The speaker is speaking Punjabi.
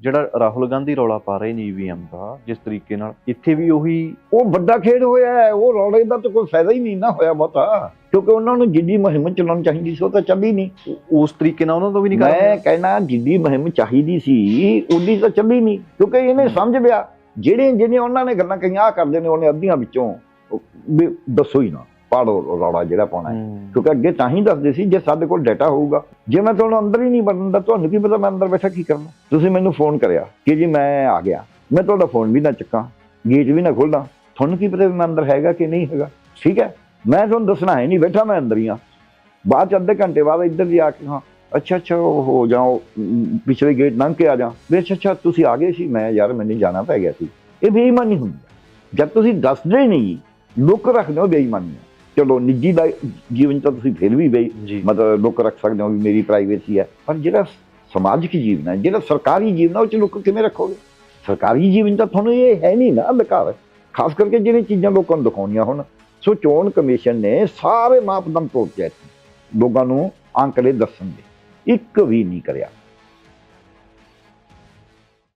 ਜਿਹੜਾ ਰਾਹੁਲ ਗਾਂਧੀ ਰੌਲਾ ਪਾ ਰਹੇ ਨੇ ਈਵੀਐਮ ਦਾ ਜਿਸ ਤਰੀਕੇ ਨਾਲ ਇੱਥੇ ਵੀ ਉਹੀ ਉਹ ਵੱਡਾ ਖੇਡ ਹੋਇਆ ਹੈ ਉਹ ਰੌਲੇ ਦਾ ਤਾਂ ਕੋਈ ਫਾਇਦਾ ਹੀ ਨਹੀਂ ਨਾ ਹੋਇਆ ਬਹੁਤਾ। ਕਿਉਂਕਿ ਉਹਨਾਂ ਨੂੰ ਜਿੱਡੀ ਮੁਹਿੰਮ ਚਲਾਉਣੀ ਚਾਹੀਦੀ ਸੀ ਉਹ ਤਾਂ ਚੱਲੀ ਨਹੀਂ। ਉਸ ਤਰੀਕੇ ਨਾਲ ਉਹਨਾਂ ਤੋਂ ਵੀ ਨਹੀਂ ਕਰ ਮੈਂ ਕਹਿਣਾ ਜਿੱਡੀ ਮੁਹਿੰਮ ਚਾਹੀਦੀ ਸੀ ਉਡੀ ਤਾਂ ਚੱਲੀ ਨਹੀਂ। ਕਿਉਂਕਿ ਇਹਨੇ ਸਮਝ ਲਿਆ ਜਿਹੜੇ ਜਿਹੜੇ ਉਹਨਾਂ ਨੇ ਗੱਲਾਂ ਕਹੀਆਂ ਆ ਕਰਦੇ ਨੇ ਉਹਨੇ ਅੱਧੀਆਂ ਵਿੱਚੋਂ। ਦੱਸੋ ਹੀ ਨਾ। ਪਾੜੋ ਰੌਲਾ ਜਿਹੜਾ ਪਾਉਣਾ ਹੈ। ਕਿਉਂਕਿ ਅੱਗੇ ਤਾਂ ਹੀ ਦੱਸਦੇ ਸੀ ਜੇ ਸਾਡੇ ਕੋਲ ਡਾਟਾ ਹੋਊਗਾ। ਜੇ ਮੈਂ ਤੁਹਾਨੂੰ ਅੰਦਰ ਹੀ ਨਹੀਂ ਵੜਨ ਦਾ ਤੁਹਾਨੂੰ ਕੀ ਪਤਾ ਮੈਂ ਅੰਦਰ ਬੈਠਾ ਕੀ ਕਰਨਾ ਤੁਸੀਂ ਮੈਨੂੰ ਫੋਨ ਕਰਿਆ ਕਿ ਜੀ ਮੈਂ ਆ ਗਿਆ। ਮੈਂ ਤੁਹਾਡਾ ਫੋਨ ਵੀ ਨਾ ਚੱਕਾਂ ਗੇਟ ਵੀ ਨਾ ਖੋਲਾਂ। ਤੁਹਾਨੂੰ ਕੀ ਪਤਾ ਵੀ ਮੈਂ ਅੰਦਰ ਹੈਗਾ ਕਿ ਨਹੀਂ ਹੈਗਾ? ਠੀਕ ਹੈ? ਮੈਂ ਤੁਹਾਨੂੰ ਦੱਸਣਾ ਹੈ ਨਹੀਂ ਬੈਠਾ ਮੈਂ ਅੰਦਰ ਹੀ ਹਾਂ। ਬਾਅਦ ਚ ਅੱਧੇ ਘੰਟੇ ਬਾਅਦ ਇੱਧਰ ਜੀ ਆ ਕੇ ਹਾਂ ਅੱਛਾ ਅੱਛਾ ਉਹ ਹੋ ਜਾਓ ਪਿਛਲੇ ਗੇਟ ਲੰਘ ਕੇ ਆ ਜਾ। ਵੀ ਅੱਛਾ ਅੱਛਾ ਤੁਸੀਂ ਆ ਗਏ ਸੀ? ਮੈਂ ਯਾਰ ਮੈਨੂੰ ਜਾਣਾ ਪੈ ਗਿਆ ਸੀ। ਇਹ ਬੇਈਮਾਨੀ ਹੁੰਦੀ ਹੈ। ਜਦ ਤੁਸੀਂ ਦੱਸਦੇ ਹੀ ਨਹੀਂ ਲੁੱਕ ਰੱਖਦੇ ਹੋ ਬੇਈਮਾਨੀ। ਚਲੋ ਨਿੱਜੀ ਦਾ ਜੀਵਨ ਤਾਂ ਤੁਸੀਂ ਫਿਰ ਵੀ ਬਈ ਮਤਲਬ ਲੁੱਕ ਰੱਖ ਸਕਦੇ ਹੋ ਵੀ ਮੇਰੀ ਪ੍ਰਾਈਵੇਸੀ ਹੈ। ਪਰ ਜਿਹੜਾ ਸਮਾਜਿਕ ਜੀਵਨ ਹੈ ਜਿਹੜਾ ਸਰਕਾਰੀ ਜੀਵਨ ਹੈ ਉਹ ਚ ਲੁੱਕ ਕਿਵੇਂ ਰੱਖੋਗੇ? ਸਰਕਾਰੀ ਜੀਵਨ ਤਾਂ ਤੁਹਾਨੂੰ ਇਹ ਹੈ ਨਹੀਂ ਨਾ ਅਧਿਕਾਰ ਖਾਸ ਕਰਕੇ ਜਿਹੜੀਆਂ ਚੀਜ਼ਾਂ ਲੋਕਾਂ ਨੂੰ ਦਿਖਾਉਣੀਆਂ ਹੁਣ। ਸੋ ਚੋਣ ਕਮਿਸ਼ਨ ਨੇ ਸਾਰੇ ਮਾਪਦੰਡ ਤੋੜ ਦਿੱਤੇ। ਲੋਕਾਂ ਨੂੰ ਅੰਕੜੇ ਦੱਸਣ ਦੇ। ਇੱਕ ਵੀ ਨਹੀਂ ਕਰਿਆ।